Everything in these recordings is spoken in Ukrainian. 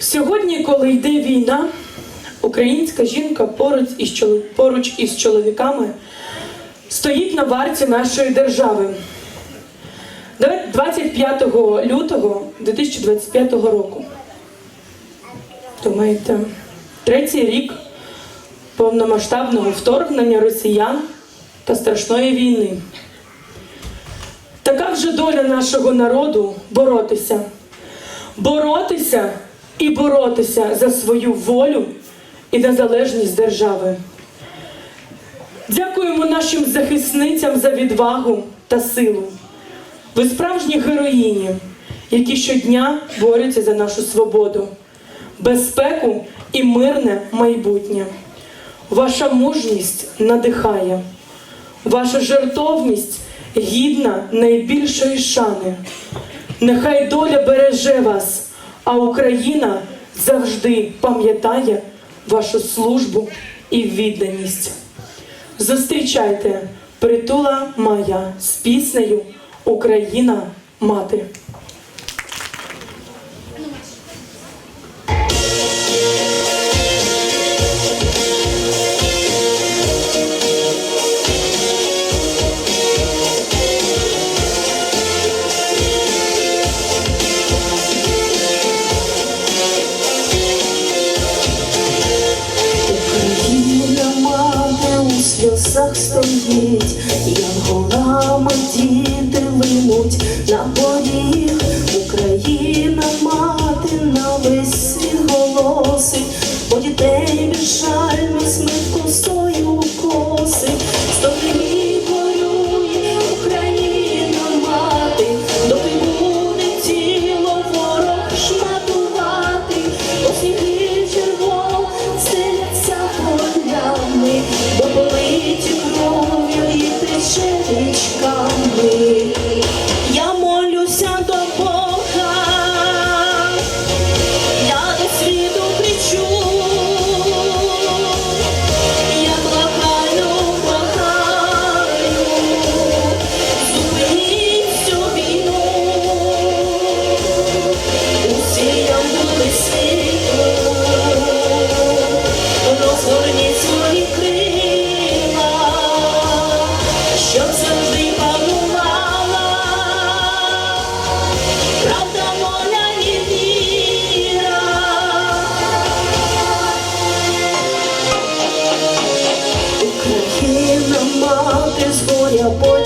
Сьогодні, коли йде війна, українська жінка поруч із, чоло- поруч із чоловіками стоїть на варті нашої держави. 25 лютого 2025 року. Думаєте, третій рік повномасштабного вторгнення росіян та страшної війни. Така вже доля нашого народу боротися. Боротися і боротися за свою волю і незалежність держави. Дякуємо нашим захисницям за відвагу та силу. Ви справжні героїні, які щодня борються за нашу свободу, безпеку і мирне майбутнє. Ваша мужність надихає, ваша жертовність гідна найбільшої шани. Нехай доля береже вас, а Україна завжди пам'ятає вашу службу і відданість. Зустрічайте притула моя з піснею Україна мати.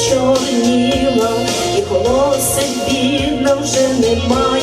Почорніла, і голосить бідна вже немає